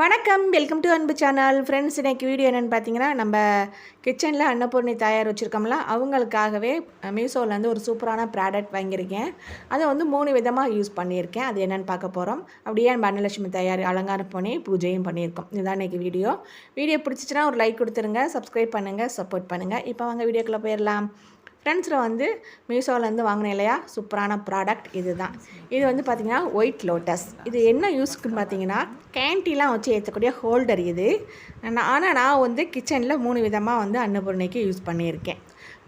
வணக்கம். Welcome to Anbu channel friends இன்னைக்கு video என்னென்னு பார்த்தீங்கன்னா நம்ம கிச்சனில் அன்னபூர்ணி தயார் வச்சுருக்கோம்ல அவங்களுக்காகவே மீஷோலேருந்து ஒரு சூப்பரான ப்ராடக்ட் வாங்கியிருக்கேன். அதை வந்து மூணு விதமாக யூஸ் பண்ணியிருக்கேன். அது என்னென்னு பார்க்க போகிறோம் அப்படியே நம்ம அன்னலட்சுமி தயார் அலங்காரம் பண்ணி பூஜையும் பண்ணியிருக்கோம். இதுதான் இன்றைக்கி வீடியோ வீடியோ பிடிச்சிச்சின்னா ஒரு லைக் கொடுத்துருங்க சப்ஸ்கிரைப் பண்ணுங்கள் சப்போர்ட் பண்ணுங்கள் இப்போ வாங்க வீடியோக்குள்ளே போயிடலாம். ஃப்ரெண்ட்ஸில் வந்து மீஷோவிலேருந்து வாங்கினேன் இல்லையா? சூப்பரான ப்ராடக்ட் இது தான் இது வந்து பார்த்திங்கன்னா ஒயிட் லோட்டஸ் இது என்ன யூஸ்க்குன்னு பார்த்தீங்கன்னா கேன்டிலாம் வச்சு ஏற்றக்கூடிய ஹோல்டர் இது. நான் ஆனால் நான் வந்து கிச்சனில் மூணு விதமாக வந்து அன்னபூர்ணிக்கு யூஸ் பண்ணியிருக்கேன்.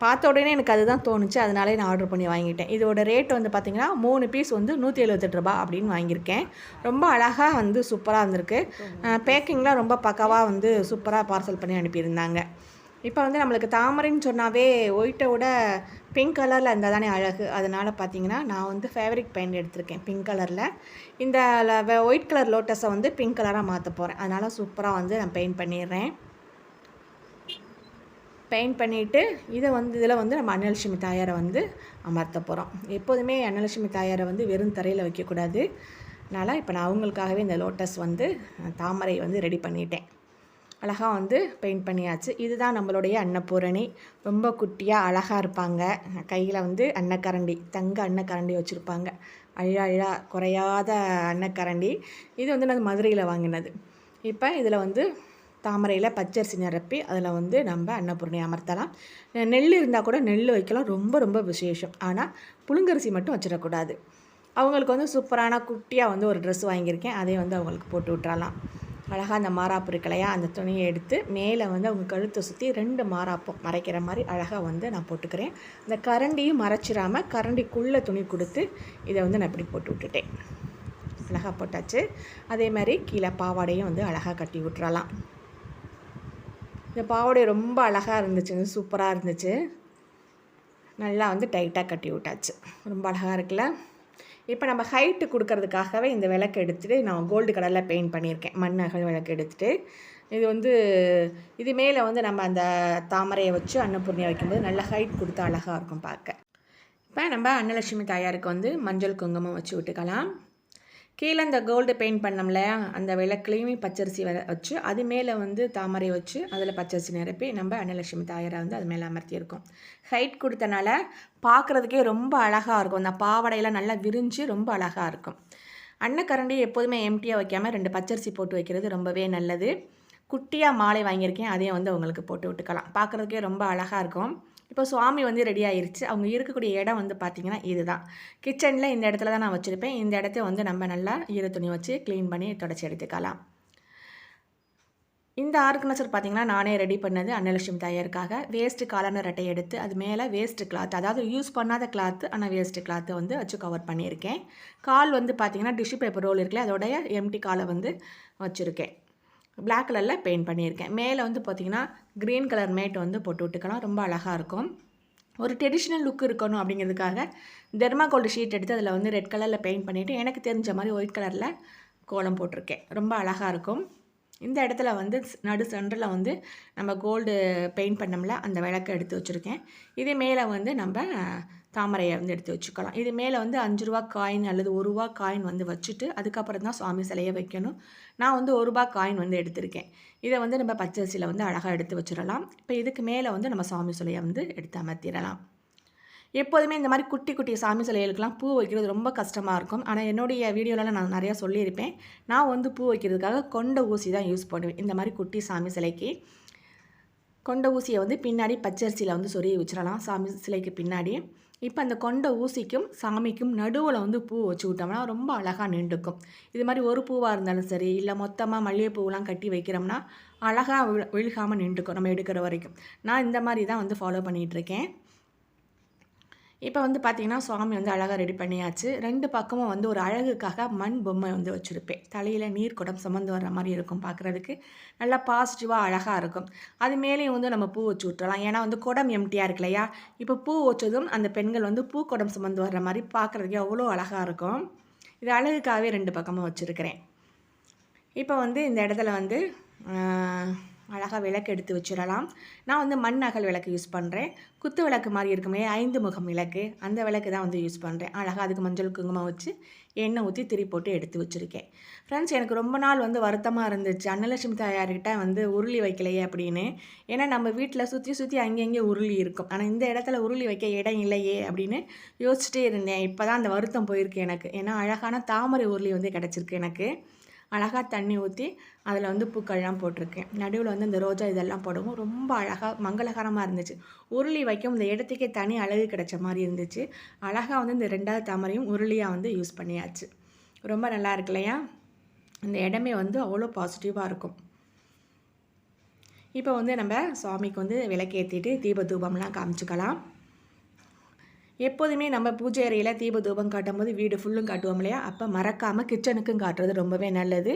பார்த்த உடனே எனக்கு அதுதான் தோணுச்சு. அதனாலே நான் ஆர்டர் பண்ணி வாங்கிட்டேன். இதோட ரேட் வந்து பார்த்திங்கன்னா மூணு பீஸ் வந்து நூற்றி எழுபத்தெட்டு ரூபா அப்படின்னு வாங்கியிருக்கேன். ரொம்ப அழகாக வந்து சூப்பராக இருந்திருக்கு. பேக்கிங்லாம் ரொம்ப பக்கவாக வந்து சூப்பராக பார்சல் பண்ணி அனுப்பியிருந்தாங்க. இப்போ வந்து நம்மளுக்கு தாமரைன்னு சொன்னாவே ஒயிட்டை விட பிங்க் கலரில் இருந்தால் தானே அழகு. அதனால் பார்த்தீங்கன்னா நான் வந்து ஃபேப்ரிக் பெயிண்ட் எடுத்திருக்கேன் பிங்க் கலரில் இந்த ஒயிட் கலர் லோட்டஸை வந்து பிங்க் கலராக மாற்ற போகிறேன் அதனால் சூப்பராக வந்து நான் பெயிண்ட் பண்ணிடுறேன். பெயிண்ட் பண்ணிவிட்டு இதை வந்து இதில் வந்து நம்ம அன்னலட்சுமி தாயாரை வந்து அமர்த்த போகிறோம் எப்போதுமே அன்னலட்சுமி தாயாரை வந்து வெறும் தரையில் வைக்கக்கூடாது. அதனால் இப்போ நான் அவங்களுக்காகவே இந்த லோட்டஸ் வந்து தாமரை வந்து ரெடி பண்ணிட்டேன். அழகாக வந்து பெயிண்ட் பண்ணியாச்சு. இதுதான் நம்மளுடைய அன்னப்பூரணி ரொம்ப குட்டியாக அழகாக இருப்பாங்க. கையில் வந்து அன்னக்கரண்டி தங்க அன்னக்கரண்டி வச்சுருப்பாங்க. அழா அழா குறையாத அன்னக்கரண்டி. இது வந்து நான் மதுரையில் வாங்கினது. இப்போ இதில் வந்து தாமரையில் பச்சரிசி நிரப்பி அதில் வந்து நம்ம அன்னபூரணி அமர்த்தலாம். நெல் இருந்தால் கூட நெல் வைக்கலாம். ரொம்ப ரொம்ப விசேஷம். ஆனால் புழுங்கரிசி மட்டும் வச்சிடக்கூடாது. அவங்களுக்கு வந்து சூப்பரான குட்டியாக வந்து ஒரு ட்ரெஸ் வாங்கியிருக்கேன். அதே வந்து அவங்களுக்கு போட்டு விட்றலாம் அழகாக அந்த மாறாப்பு இருக்கலையா அந்த துணியை எடுத்து மேலே வந்து அவங்க கழுத்தை சுற்றி ரெண்டு மாறாப்பும் மறைக்கிற மாதிரி அழகாக வந்து நான் போட்டுக்கிறேன். அந்த கரண்டியும் மறைச்சிடாமல் கரண்டிக்குள்ளே துணி கொடுத்து இதை வந்து நான் இப்படி போட்டு விட்டுட்டேன். அழகாக போட்டாச்சு. அதே மாதிரி கீழே பாவாடையும் வந்து அழகாக கட்டி விட்றலாம் இந்த பாவாடை ரொம்ப அழகாக இருந்துச்சுங்க சூப்பராக இருந்துச்சு. நல்லா வந்து டைட்டாக கட்டி விட்டாச்சு. ரொம்ப அழகாக இருக்குல்ல? இப்போ நம்ம ஹைட்டு கொடுக்கறதுக்காகவே இந்த விளக்கு எடுத்துகிட்டு நான் கோல்டு கலரில் பெயிண்ட் பண்ணியிருக்கேன். மண் அகல் விளக்கு எடுத்துகிட்டு இது வந்து இது மேலே வந்து நம்ம அந்த தாமரையை வச்சு அன்னபூர்ணியை வைக்கும்போது நல்ல ஹைட் கொடுத்து அழகாக இருக்கும் பார்க்க. இப்போ நம்ம அன்னலட்சுமி தாயாருக்கு வந்து மஞ்சள் குங்குமம் வச்சு விட்டுக்கலாம். கீழே அந்த கோல்டு பெயிண்ட் பண்ணோம்ல அந்த விளக்குலேயுமே பச்சரிசி வச்சு அது மேலே வந்து தாமரை வச்சு அதில் பச்சரிசி நிரப்பி நம்ம அன்னலட்சுமி தாயாரை வந்து அது மேலே அமர்த்தியிருக்கோம். ஹைட் கொடுத்தனால பார்க்குறதுக்கே ரொம்ப அழகாக இருக்கும். அந்த பாவடையெல்லாம் நல்லா விரிஞ்சு ரொம்ப அழகாக இருக்கும். அன்னக்கரண்டி எப்போதுமே எம்டியாக வைக்காமல் ரெண்டு பச்சரிசி போட்டு வைக்கிறது ரொம்பவே நல்லது. குட்டியாக மாலை வாங்கியிருக்கேன். அதையும் வந்து அவங்களுக்கு போட்டு விட்டுக்கலாம். பார்க்குறதுக்கே ரொம்ப அழகாக இருக்கும். இப்போ சுவாமி வந்து ரெடி ஆயிடுச்சு அவங்க இருக்கக்கூடிய இடம் வந்து பார்த்திங்கன்னா இதுதான். கிச்சனில் இந்த இடத்துல தான் நான் வச்சுருப்பேன். இந்த இடத்த வந்து நம்ம நல்லா ஈர துணி வச்சு க்ளீன் பண்ணி தொடச்சி எடுத்துக்கலாம். இந்த ஆர்கனைசர் பார்த்திங்கன்னா நானே ரெடி பண்ணது அன்னலட்சுமி தாயருக்காக. வேஸ்ட்டு காலான ரெட்டை எடுத்து அது மேலே வேஸ்ட்டு கிளாத் அதாவது யூஸ் பண்ணாத கிளாத்து ஆனால் வேஸ்ட்டு கிளாத்தை வந்து வச்சு கவர் பண்ணியிருக்கேன். கால் வந்து பார்த்திங்கன்னா டிஷ்யூ பேப்பர் ரோல் இருக்குல்ல அதோடைய எம்டி காலை வந்து வச்சுருக்கேன். பிளாக் கலரில் பெயிண்ட் பண்ணியிருக்கேன். மேலே வந்து பார்த்திங்கன்னா க்ரீன் கலர் மேட் வந்து போட்டு விட்டுக்கலாம். ரொம்ப அழகாக இருக்கும். ஒரு ட்ரெடிஷ்னல் லுக் இருக்கணும் அப்படிங்கிறதுக்காக தெர்மாகோல்டு ஷீட் எடுத்து அதில் வந்து ரெட் கலரில் பெயிண்ட் பண்ணிவிட்டு எனக்கு தெரிஞ்ச மாதிரி ஒயிட் கலரில் கோலம் போட்டிருக்கேன். ரொம்ப அழகாக இருக்கும். இந்த இடத்துல வந்து நடு சென்டரில் வந்து நம்ம கோல்டு பெயிண்ட் பண்ணோம்ல அந்த விளக்கை எடுத்து வச்சுருக்கேன். இதே மேலே வந்து நம்ம தாமரையை வந்து எடுத்து வச்சுக்கலாம். இது மேலே வந்து அஞ்சு ரூபா காயின் அல்லது ஒரு ரூபா காயின் வந்து வச்சுட்டு அதுக்கப்புறம் தான் சுவாமி சிலையை வைக்கணும். நான் வந்து ஒரு ரூபா காயின் வந்து எடுத்திருக்கேன். இதை வந்து நம்ம பச்சரிசியில் வந்து அழகாக எடுத்து வச்சிடலாம். இப்போ இதுக்கு மேலே வந்து நம்ம சுவாமி சிலையை வந்து எடுத்து அமர்த்திடலாம். எப்போதுமே இந்த மாதிரி குட்டி குட்டி சாமி சிலைகளுக்கெல்லாம் பூ வைக்கிறது ரொம்ப கஷ்டமாக இருக்கும். ஆனால் என்னுடைய வீடியோவில் நான் நிறையா சொல்லியிருப்பேன். நான் வந்து பூ வைக்கிறதுக்காக கொண்ட ஊசி தான் யூஸ் பண்ணுவேன். இந்த மாதிரி குட்டி சாமி சிலைக்கு. கொண்ட ஊசியை வந்து பின்னாடி பச்சரிசியில் வந்து சொருகி வச்சிடலாம். சாமி சிலைக்கு பின்னாடி. இப்போ அந்த கொண்ட ஊசிக்கும் சாமிக்கும் நடுவில் வந்து பூ வச்சு விட்டோம்னா ரொம்ப அழகாக நின்றுக்கும் இது மாதிரி ஒரு பூவாக இருந்தாலும் சரி இல்லை மொத்தமாக மல்லிகைப்பூவெலாம் கட்டி வைக்கிறோம்னா அழகாக விழுகாமல் நின்றுக்கும் நம்ம எடுக்கிற வரைக்கும். நான் இந்த மாதிரி தான் வந்து ஃபாலோ பண்ணிகிட்ருக்கேன் இப்போ வந்து பார்த்திங்கன்னா சுவாமி வந்து அழகாக ரெடி பண்ணியாச்சு. ரெண்டு பக்கமும் வந்து ஒரு அழகுக்காக மண் பொம்மை வந்து வச்சுருப்பேன். தலையில் நீர் குடம் சுமந்து வர்ற மாதிரி இருக்கும் பார்க்குறதுக்கு நல்லா பாசிட்டிவாக அழகாக இருக்கும். அது மேலேயும் வந்து நம்ம பூ வச்சு விட்டுறலாம் ஏன்னா வந்து குடம் எம்டியாக இருக்கு இல்லையா இப்போ பூ வச்சதும் அந்த பெண்கள் வந்து பூ குடம் சுமந்து வர்ற மாதிரி பார்க்குறதுக்கு அவ்வளோ அழகாக இருக்கும். இது அழகுக்காகவே ரெண்டு பக்கமும் வச்சுருக்கிறேன். இப்போ வந்து இந்த இடத்துல வந்து அழகாக விளக்கு எடுத்து வச்சிடலாம். நான் வந்து மண் அகல் விளக்கு யூஸ் பண்ணுறேன் குத்து விளக்கு மாதிரி இருக்குமே ஐந்து முகம் விளக்கு. அந்த விளக்கு தான் வந்து யூஸ் பண்ணுறேன் அழகாக அதுக்கு மஞ்சள் குங்குமம் வச்சு எண்ணெய் ஊற்றி திரி போட்டு எடுத்து வச்சுருக்கேன். ஃப்ரெண்ட்ஸ் எனக்கு ரொம்ப நாள் வந்து வருத்தமாக இருந்துச்சு. அன்னலட்சுமி தாயார்கிட்ட வந்து உருளி வைக்கலையே அப்படின்னு. ஏன்னா நம்ம வீட்டில் சுற்றி சுற்றி அங்கங்கே உருளி இருக்கும். ஆனால் இந்த இடத்துல உருளி வைக்க இடம் இல்லையே அப்படின்னு யோசிச்சுட்டே இருந்தேன். இப்போ தான் அந்த வருத்தம் போயிருக்கு எனக்கு. ஏன்னா அழகான தாமரை உருளி வந்து கிடச்சிருக்கு எனக்கு. அழகாக தண்ணி ஊற்றி அதில் வந்து பூக்கள்லாம் போட்டிருக்கேன். நடுவில் வந்து இந்த ரோஜா இதெல்லாம் போடவும் ரொம்ப அழகாக மங்களகரமாக இருந்துச்சு. உருளி வைக்கும் இந்த இடத்துக்கே தனி அழகு கிடைச்ச மாதிரி இருந்துச்சு. அழகாக வந்து இந்த ரெண்டாவது தாமரையும் உருளியாக வந்து யூஸ் பண்ணியாச்சு. ரொம்ப நல்லா இருக்கு இல்லையா? இந்த இடமே வந்து அவ்வளோ பாசிட்டிவாக இருக்கும். இப்போ வந்து நம்ம சுவாமிக்கு வந்து விளக்கேற்றிட்டு தீப தூபம்லாம் காமிச்சிக்கலாம். எப்போதுமே நம்ம பூஜை அறையில் தீப தூபம் காட்டும் போது வீடு ஃபுல்லும் காட்டுவோம் இல்லையா? அப்போ மறக்காமல் கிச்சனுக்கும் காட்டுறது ரொம்பவே நல்லது.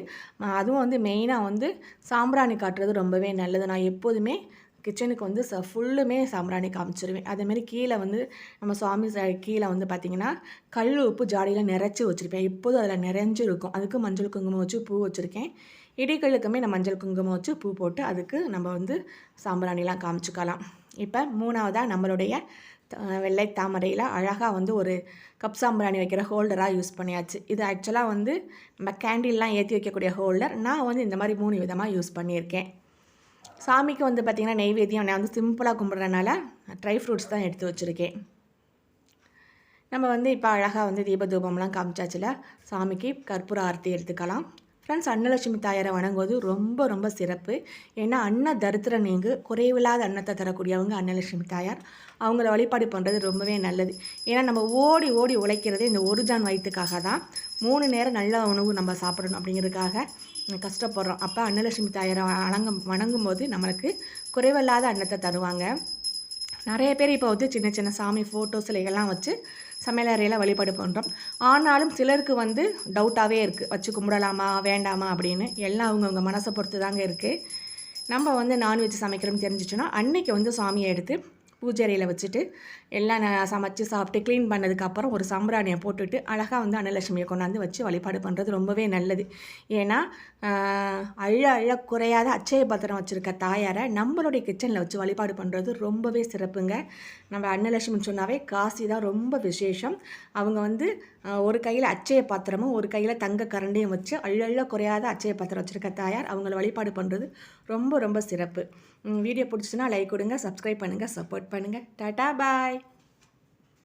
அதுவும் வந்து மெயினாக வந்து சாம்பிராணி காட்டுறது ரொம்பவே நல்லது. நான் எப்போதுமே கிச்சனுக்கு வந்து ச ஃபுல்லுமே சாம்பிராணி காமிச்சிருவேன். அதேமாரி கீழே வந்து நம்ம சுவாமி கீழே வந்து பார்த்திங்கன்னா கல் உப்பு ஜாடியில் நிறச்சி வச்சுருப்பேன். எப்போதும் அதில் நிறைஞ்சு இருக்கும் அதுக்கு மஞ்சள் குங்குமம் வச்சு பூ வச்சுருக்கேன். இடிகளுக்குமே நான் மஞ்சள் குங்குமம் வச்சு பூ போட்டு அதுக்கு நம்ம வந்து சாம்பிராணிலாம் காமிச்சிக்கலாம். இப்போ மூணாவதாக நம்மளுடைய வெள்ளை தாமரையில் அழகாக வந்து ஒரு கப் சாம்பிராணி வைக்கிற ஹோல்டராக யூஸ் பண்ணியாச்சு. இது ஆக்சுவலாக வந்து நம்ம கேண்டில்லாம் ஏற்றி வைக்கக்கூடிய ஹோல்டர். நான் வந்து இந்த மாதிரி மூணு விதமாக யூஸ் பண்ணியிருக்கேன். சாமிக்கு வந்து பார்த்திங்கன்னா நெய்வேத்தியம் நான் வந்து சிம்பிளாக கும்பிட்றதுனால ட்ரை ஃப்ரூட்ஸ் தான் எடுத்து வச்சுருக்கேன். நம்ம வந்து இப்போ அழகாக வந்து தீபதூபம்லாம் காமிச்சாச்சுல சாமிக்கு கற்பூர ஆரத்தி எடுத்துக்கலாம். ஃப்ரெண்ட்ஸ் அன்னலட்சுமி தாயாரை வணங்குவது ரொம்ப ரொம்ப சிறப்பு. ஏன்னா அன்ன தரித்திர நீங்கு குறைவில்லாத அன்னத்தை தரக்கூடியவங்க அன்னலட்சுமி தாயார். அவங்கள வழிபாடு பண்ணுறது ரொம்பவே நல்லது. ஏன்னா நம்ம ஓடி ஓடி உழைக்கிறதே இந்த ஒரு ஜான் வயிற்றுக்காக தான். மூணு நேரம் நல்ல உணவு நம்ம சாப்பிடணும் அப்படிங்கிறதுக்காக கஷ்டப்படுறோம். அப்போ அன்னலட்சுமி தாயாரை வணங்கும் வணங்கும் போது நம்மளுக்கு குறைவில்லாத அன்னத்தை தருவாங்க. நிறைய பேர் இப்போ வந்து சின்ன சின்ன சாமி ஃபோட்டோ சிலைகள்லாம் வச்சு சமையலறையில் வழிபாடு பண்ணுறோம் ஆனாலும் சிலருக்கு வந்து டவுட்டாகவே இருக்குது வச்சு கும்பிடலாமா வேண்டாமா அப்படின்னு. எல்லாம் அவங்கவுங்க மனசை பொறுத்து தாங்க இருக்குது நம்ம வந்து நான்வெஜ் சமைக்கிறோம்னு தெரிஞ்சிச்சோன்னா அன்றைக்கி வந்து சாமியை எடுத்து பூஜை அறையில் வச்சுட்டு எல்லாம் நான் சமைச்சு சாப்பிட்டு க்ளீன் பண்ணதுக்கப்புறம் ஒரு சாம்பிராணியை போட்டுட்டு அழகாக வந்து அன்னலட்சுமியை கொண்டாந்து வச்சு வழிபாடு பண்ணுறது ரொம்பவே நல்லது. ஏன்னா அழ அழ குறையாத அச்சய பத்திரம் வச்சுருக்க தாயாரை நம்மளுடைய கிச்சனில் வச்சு வழிபாடு பண்ணுறது ரொம்பவே சிறப்புங்க. நம்ம அன்னலட்சுமி சொன்னாவே காசி தான் ரொம்ப விசேஷம். அவங்க வந்து ஒரு கையில் அச்சய பாத்திரமும் ஒரு கையில் தங்க கரண்டியும் வச்சு அழ குறையாத அச்சய பாத்திரம் வச்சுருக்க தாயார் அவங்கள வழிபாடு பண்ணுறது ரொம்ப ரொம்ப சிறப்பு. வீடியோ பிடிச்சுன்னா லைக் கொடுங்க சப்ஸ்கிரைப் பண்ணுங்கள் சப்போர்ட் பண்ணுங்கள் டாட்டா பாய்